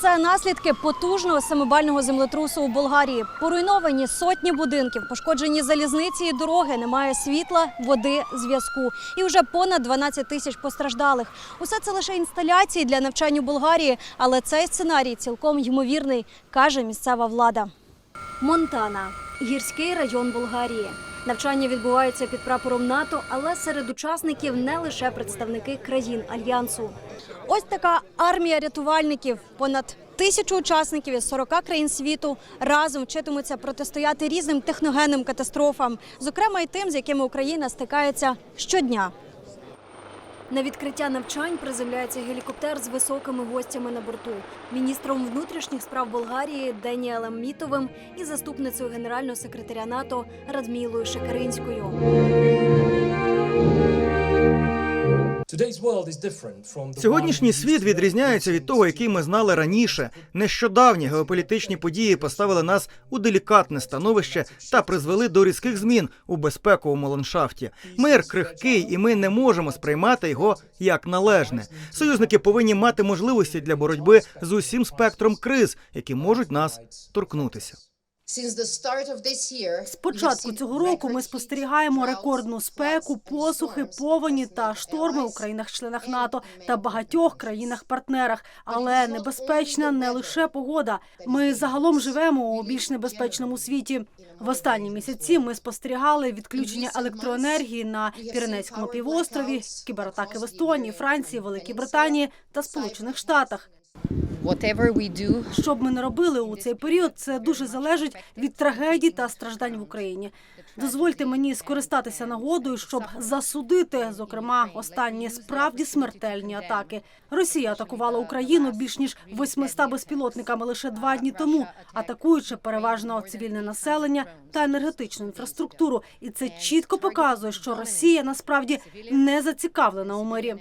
Це наслідки потужного семибального землетрусу у Болгарії. Поруйновані сотні будинків, пошкоджені залізниці і дороги, немає світла, води, зв'язку. І вже понад 12 тисяч постраждалих. Усе це лише інсталяції для навчань у Болгарії, але цей сценарій цілком ймовірний, каже місцева влада. Монтана гірський район Болгарії. Навчання відбуваються під прапором НАТО, але серед учасників не лише представники країн альянсу. Ось така армія рятувальників, понад тисячу учасників із 40 країн світу разом вчитимуться протистояти різним техногенним катастрофам, зокрема й тим, з якими Україна стикається щодня. На відкриття навчань приземляється гелікоптер з високими гостями на борту, міністром внутрішніх справ Болгарії Деніелем Мітовим і заступницею генерального секретаря НАТО Радмілою Шекеринською. Сьогоднішній світ відрізняється від того, який ми знали раніше. Нещодавні геополітичні події поставили нас у делікатне становище та призвели до різких змін у безпековому ландшафті. Мир крихкий, і ми не можемо сприймати його як належне. Союзники повинні мати можливості для боротьби з усім спектром криз, які можуть нас торкнутися. З початку цього року ми спостерігаємо рекордну спеку, посухи, повені та шторми у країнах-членах НАТО та багатьох країнах-партнерах. Але небезпечна не лише погода. Ми загалом живемо у більш небезпечному світі. В останні місяці ми спостерігали відключення електроенергії на Піренейському півострові, кібератаки в Естонії, Франції, Великій Британії та Сполучених Штатах. Whatever Що б ми не робили у цей період, це дуже залежить від трагедій та страждань в Україні. Дозвольте мені скористатися нагодою, щоб засудити, зокрема, останні справді смертельні атаки. Росія атакувала Україну більш ніж 800 безпілотниками лише два дні тому, атакуючи переважно цивільне населення та енергетичну інфраструктуру. І це чітко показує, що Росія насправді не зацікавлена у мирі.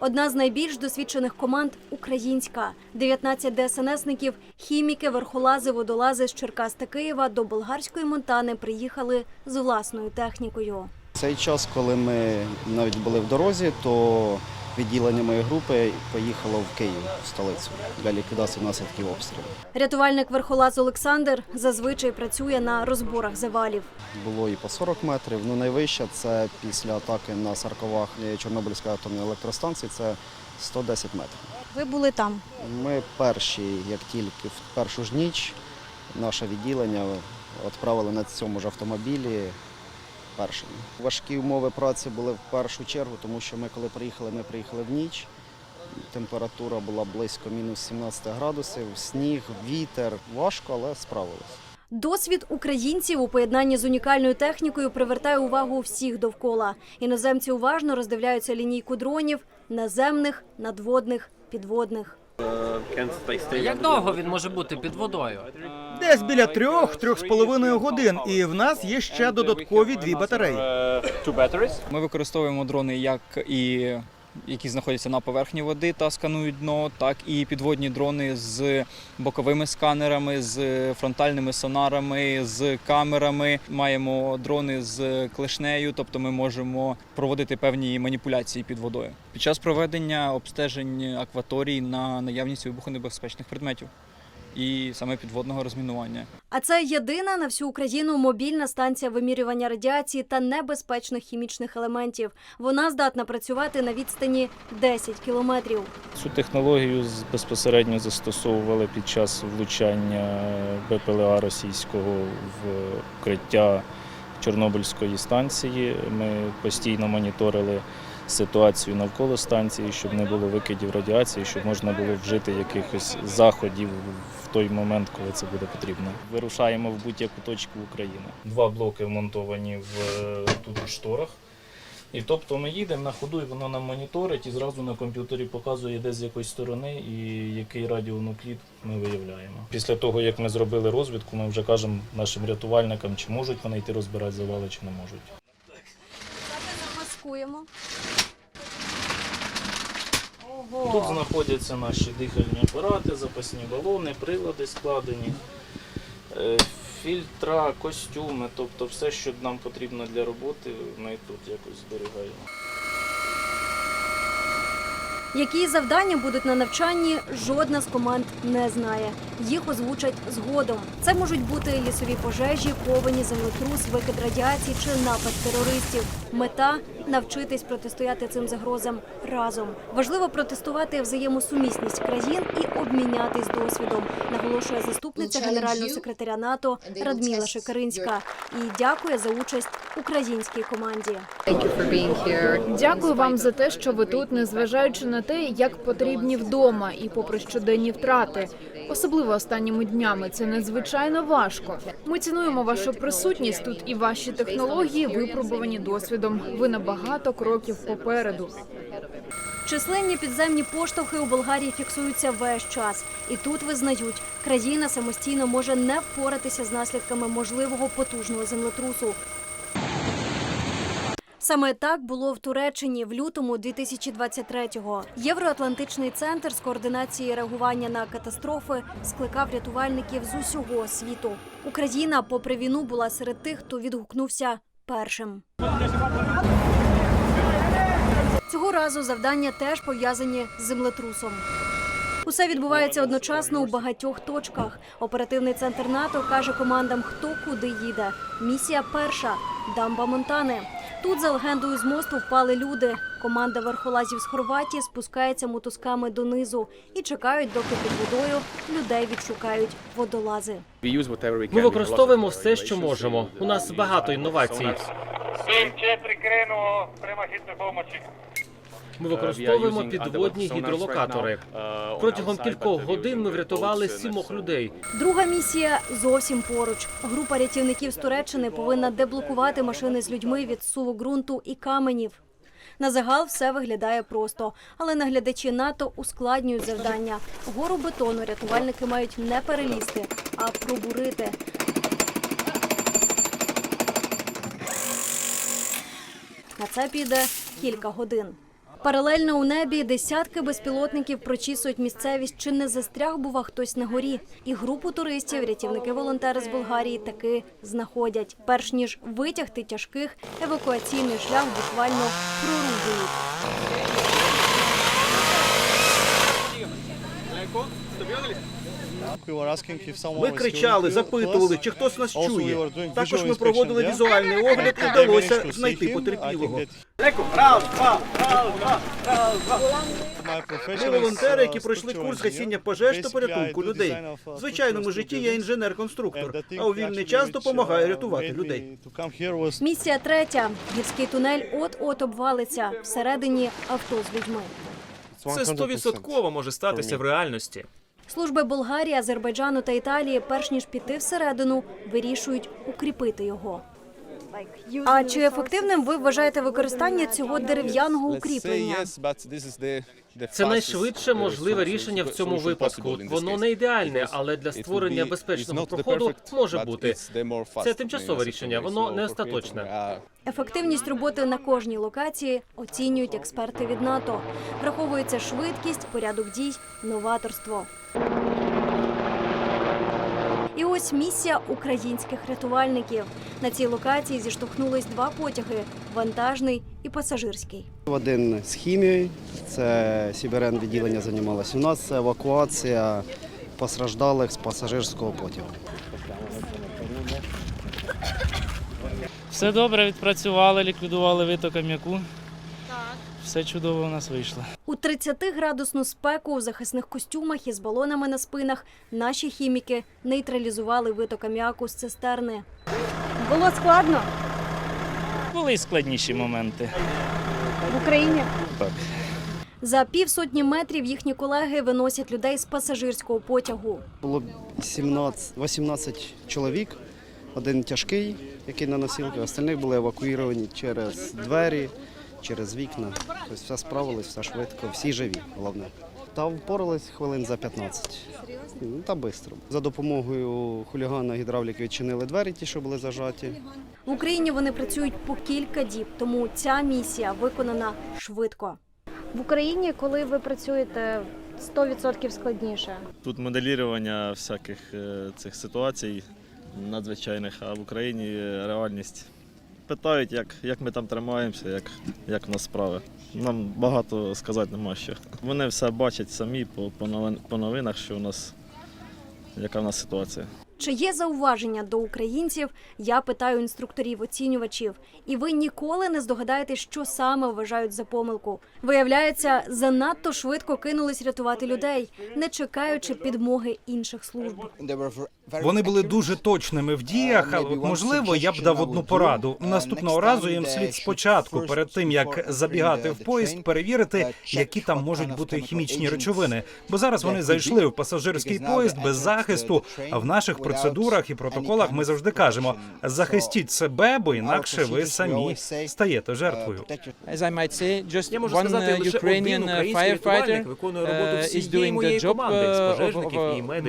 Одна з найбільш досвідчених команд українська. 19 ДСНСників, хіміки, верхолази, водолази з Черкас та Києва до болгарської Монтани приїхали з власною технікою. Цей час, коли ми навіть були в дорозі, то відділення моєї групи поїхало в Київ, в столицю, для ліквідації наслідків обстрілу. Рятувальник верхолаз Олександр зазвичай працює на розборах завалів. Було і по 40 метрів. Ну найвища це після атаки на Сарковах Чорнобильської атомної електростанції. Це 110 метрів. Ви були там. Ми перші, як тільки в першу ж ніч, наше відділення відправили на цьому ж автомобілі першими. Важкі умови праці були в першу чергу, тому що ми, коли приїхали, ми приїхали в ніч. Температура була близько мінус 17 градусів, сніг, вітер. Важко, але справилися. Досвід українців у поєднанні з унікальною технікою привертає увагу всіх довкола. Іноземці уважно роздивляються лінійку дронів наземних, надводних, підводних. Як довго він може бути під водою? Десь біля трьох, трьох з половиною годин, і в нас є ще додаткові дві батареї. Ми використовуємо дрони як і які знаходяться на поверхні води та сканують дно, так і підводні дрони з боковими сканерами, з фронтальними сонарами, з камерами. Маємо дрони з клешнею, тобто ми можемо проводити певні маніпуляції під водою. Під час проведення обстежень акваторій на наявність вибухонебезпечних предметів і саме підводного розмінування. А це єдина на всю Україну мобільна станція вимірювання радіації та небезпечних хімічних елементів. Вона здатна працювати на відстані 10 кілометрів. Цю технологію безпосередньо застосовували під час влучання БПЛА російського в укриття Чорнобильської станції. Ми постійно моніторили ситуацію навколо станції, щоб не було викидів радіації, щоб можна було вжити якихось заходів в той момент, коли це буде потрібно. Вирушаємо в будь-яку точку України. Два блоки вмонтовані в е, тут у шторах. І тобто ми їдемо на ходу, і воно нам моніторить і зразу на комп'ютері показує, де з якої сторони і який радіонуклід ми виявляємо. Після того, як ми зробили розвідку, ми вже кажемо нашим рятувальникам, чи можуть вони йти розбирати завали, чи не можуть. Маскуємо. Тут знаходяться наші дихальні апарати, запасні балони, прилади складені, е, фільтра, костюми, тобто все, що нам потрібно для роботи, ми тут якось зберігаємо. Які завдання будуть на навчанні, жодна з команд не знає. Їх озвучать згодом. Це можуть бути лісові пожежі, повені, землетрус, викид радіації чи напад терористів. Мета навчитись протистояти цим загрозам разом. Важливо протестувати взаємосумісність країн і обмінятись досвідом, наголошує заступниця генерального секретаря НАТО Радміла Шикаринська. І дякує за участь українській команді. Дякую вам за те, що ви тут, незважаючи на те, як потрібні вдома і попри щоденні втрати. Особливо останніми днями це надзвичайно важко. Ми цінуємо вашу присутність тут і ваші технології випробувані досвідом. Ви на багато кроків попереду. Численні підземні поштовхи у Болгарії фіксуються весь час, і тут визнають, країна самостійно може не впоратися з наслідками можливого потужного землетрусу. Саме так було в Туреччині в лютому 2023-го. Євроатлантичний центр з координації реагування на катастрофи скликав рятувальників з усього світу. Україна, попри війну, була серед тих, хто відгукнувся першим. Цього разу завдання теж пов'язані з землетрусом. Усе відбувається одночасно у багатьох точках. Оперативний центр НАТО каже командам, хто куди їде. Місія перша дамба Монтани. Тут за легендою з мосту впали люди. Команда верхолазів з Хорватії спускається мотузками донизу і чекають, доки під водою людей відшукають водолази. Ми використовуємо все, що можемо. У нас багато інновацій. Ми використовуємо підводні гідролокатори. Протягом кількох годин ми врятували сімох людей. Друга місія зовсім поруч. Група рятівників з Туреччини повинна деблокувати машини з людьми від суву ґрунту і каменів. На загал все виглядає просто, але наглядачі НАТО ускладнюють завдання. Гору бетону рятувальники мають не перелізти, а пробурити. На це піде кілька годин. Паралельно у небі десятки безпілотників прочісують місцевість, чи не застряг бува хтось на горі. І групу туристів рятівники-волонтери з Болгарії таки знаходять. Перш ніж витягти тяжких, евакуаційний шлях буквально прорубують. Ми кричали, запитували, чи хтось нас чує. Також ми проводили візуальний огляд і вдалося знайти потерпілого. Ми волонтери, які пройшли курс гасіння пожеж та порятунку людей. В звичайному житті я інженер-конструктор, а у вільний час допомагаю рятувати людей. Місія третя. Гірський тунель от-от обвалиться. Всередині авто з людьми. Це стовідсотково може статися в реальності. Служби Болгарії, Азербайджану та Італії, перш ніж піти всередину, вирішують укріпити його. А чи ефективним ви вважаєте використання цього дерев'яного укріплення? Це найшвидше можливе рішення в цьому випадку. Воно не ідеальне, але для створення безпечного проходу може бути. Це тимчасове рішення, воно не остаточне. Ефективність роботи на кожній локації оцінюють експерти від НАТО. Враховується швидкість, порядок дій, новаторство. І ось місія українських рятувальників. На цій локації зіштовхнулись два потяги вантажний і пасажирський. Один з хімією, це Сіберен відділення займалося. У нас це евакуація постраждалих з пасажирського потягу. Все добре, відпрацювали, ліквідували виток ам'яку. Все чудово у нас вийшло. У 30-градусну спеку у захисних костюмах із балонами на спинах наші хіміки нейтралізували виток аміаку з цистерни. Було складно Були й складніші моменти. в Україні. Так. За півсотні метрів їхні колеги виносять людей з пасажирського потягу. Було 17, 18 чоловік, один тяжкий, який на носілки, остальних були евакуйовані через двері, через вікна. Тобто все справилось, все швидко, всі живі, головне. Та впорались хвилин за 15. Ну, Та швидко. За допомогою хулігана гідравліки відчинили двері, ті, що були зажаті. В Україні вони працюють по кілька діб, тому ця місія виконана швидко. В Україні, коли ви працюєте 100% складніше. Тут моделірування всяких е, цих ситуацій надзвичайних, а в Україні реальність питають, як, як ми там тримаємося, як, як в нас справи. Нам багато сказати нема що. Вони все бачать самі по, по, новин, по новинах, що у нас, яка в нас ситуація. Чи є зауваження до українців? Я питаю інструкторів, оцінювачів, і ви ніколи не здогадаєтесь, що саме вважають за помилку. Виявляється, занадто швидко кинулись рятувати людей, не чекаючи підмоги інших служб. Вони були дуже точними в діях, але можливо, я б дав одну пораду. Наступного разу їм слід спочатку, перед тим як забігати в поїзд, перевірити, які там можуть бути хімічні речовини. Бо зараз вони зайшли в пасажирський поїзд без захисту. А в наших процедурах і протоколах ми завжди кажемо: захистіть себе, бо інакше ви самі стаєте жертвою. Я можу сказати, лише один український рятувальник виконує роботу всієї моєї команди з пожежників і медиків.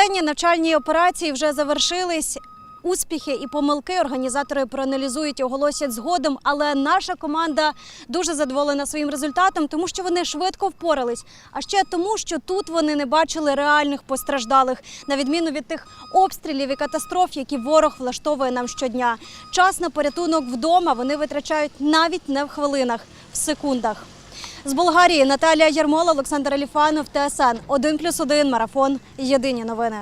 Кількаденні навчальні операції вже завершились. Успіхи і помилки організатори проаналізують і оголосять згодом. Але наша команда дуже задоволена своїм результатом, тому що вони швидко впорались. А ще тому, що тут вони не бачили реальних постраждалих, на відміну від тих обстрілів і катастроф, які ворог влаштовує нам щодня. Час на порятунок вдома вони витрачають навіть не в хвилинах, в секундах. З Болгарії Наталія Ярмола, Олександр Аліфанов, ТСН 1+,1 марафон. Єдині новини.